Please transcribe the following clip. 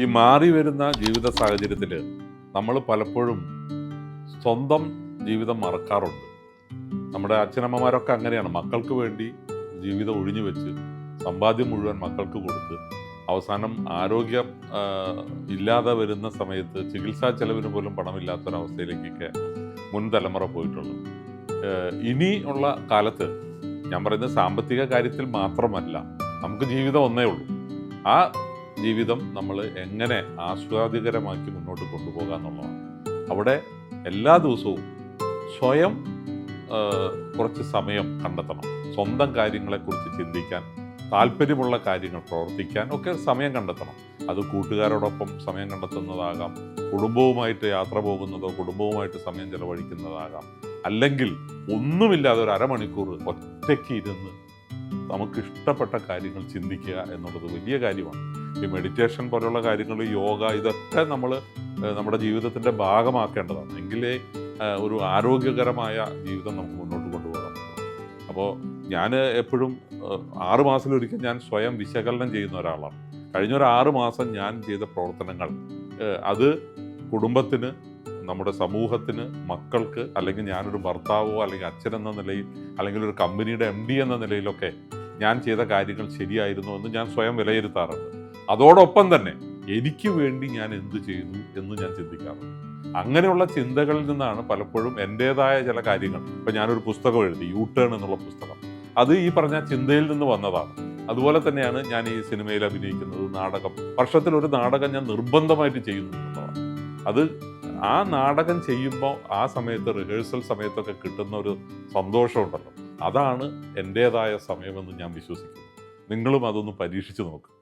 ഈ മാറി വരുന്ന ജീവിത സാഹചര്യത്തിൽ നമ്മൾ പലപ്പോഴും സ്വന്തം ജീവിതം മറക്കാറുണ്ട്. നമ്മുടെ അച്ഛനമ്മമാരൊക്കെ അങ്ങനെയാണ്. മക്കൾക്ക് വേണ്ടി ജീവിതം ഒഴിഞ്ഞു വെച്ച് സമ്പാദ്യം മുഴുവൻ മക്കൾക്ക് കൊടുത്ത് അവസാനം ആരോഗ്യം ഇല്ലാതെ വരുന്ന സമയത്ത് ചികിത്സാ ചെലവിന് പോലും പണമില്ലാത്തൊരവസ്ഥയിലേക്കൊക്കെ മുൻ തലമുറ പോയിട്ടുള്ളൂ ഇനി ഉള്ള കാലത്ത് ഞാൻ പറയുന്നത് സാമ്പത്തിക കാര്യത്തിൽ മാത്രമല്ല നമുക്ക് ജീവിതം ഒന്നേ ഉള്ളൂ. ആ ജീവിതം നമ്മൾ എങ്ങനെ ആസ്വാദ്യകരമാക്കി മുന്നോട്ട് കൊണ്ടുപോകുക എന്നുള്ളതാണ്. അവിടെ എല്ലാ ദിവസവും സ്വയം കുറച്ച് സമയം കണ്ടെത്തണം. സ്വന്തം കാര്യങ്ങളെക്കുറിച്ച് ചിന്തിക്കാൻ താല്പര്യമുള്ള കാര്യങ്ങൾ പ്രവർത്തിക്കാൻ ഒക്കെ സമയം കണ്ടെത്തണം. അത് കൂട്ടുകാരോടൊപ്പം സമയം കണ്ടെത്തുന്നതാകാം. കുടുംബവുമായിട്ട് യാത്ര പോകുന്നതോ കുടുംബവുമായിട്ട് സമയം ചെലവഴിക്കുന്നതാകാം. അല്ലെങ്കിൽ ഒന്നുമില്ലാതെ ഒരു അരമണിക്കൂർ ഒറ്റയ്ക്ക് ഇരുന്ന് നമുക്കിഷ്ടപ്പെട്ട കാര്യങ്ങൾ ചിന്തിക്കുക എന്നുള്ളത് വലിയ കാര്യമാണ്. ഈ മെഡിറ്റേഷൻ പോലുള്ള കാര്യങ്ങൾ യോഗ ഇതൊക്കെ നമ്മൾ നമ്മുടെ ജീവിതത്തിന്റെ ഭാഗമാക്കേണ്ടതാണ്. എങ്കിലേ ഒരു ആരോഗ്യകരമായ ജീവിതം നമുക്ക് മുന്നോട്ട് കൊണ്ടുപോകാൻ പറ്റും അപ്പോൾ ഞാൻ എപ്പോഴും ആറ് മാസത്തിലൊരിക്കൽ ഞാൻ സ്വയം വിശകലനം ചെയ്യുന്ന ഒരാളാണ്. കഴിഞ്ഞ ഒരു ആറ് മാസം ഞാൻ ചെയ്ത പ്രവർത്തനങ്ങൾ അത് കുടുംബത്തിന് നമ്മുടെ സമൂഹത്തിന് മക്കൾക്ക് അല്ലെങ്കിൽ ഞാനൊരു ഭർത്താവോ അല്ലെങ്കിൽ അച്ഛൻ എന്ന നിലയിൽ അല്ലെങ്കിൽ ഒരു കമ്പനിയുടെ എം ഡി എന്ന നിലയിലൊക്കെ ഞാൻ ചെയ്ത കാര്യങ്ങൾ ശരിയായിരുന്നു എന്ന് ഞാൻ സ്വയം വിലയിരുത്താറുണ്ട്. അതോടൊപ്പം തന്നെ എനിക്ക് വേണ്ടി ഞാൻ എന്ത് ചെയ്തു എന്ന് ഞാൻ ചിന്തിക്കാറുണ്ട് അങ്ങനെയുള്ള ചിന്തകളിൽ നിന്നാണ് പലപ്പോഴും എന്റെതായ ചില കാര്യങ്ങൾ. ഇപ്പം ഞാനൊരു പുസ്തകം എഴുതി യൂ ടേൺ എന്നുള്ള പുസ്തകം. അത് ഈ പറഞ്ഞ ചിന്തയിൽ നിന്ന് വന്നതാണ്. അതുപോലെ തന്നെയാണ് ഞാൻ ഈ സിനിമയിൽ അഭിനയിക്കുന്നത് നാടകം. വർഷത്തിൽ ഒരു നാടകം ഞാൻ നിർബന്ധമായിട്ട് ചെയ്യുന്നു എന്നുള്ളതാണ്. അത് ആ നാടകം ചെയ്യുമ്പോൾ ആ സമയത്ത് റിഹേഴ്സൽ സമയത്തൊക്കെ കിട്ടുന്ന ഒരു സന്തോഷമുണ്ടല്ലോ. അതാണ് എന്റേതായ സമയമെന്ന് ഞാൻ വിശ്വസിക്കുന്നു. നിങ്ങളും അതൊന്ന് പരീക്ഷിച്ച് നോക്ക്.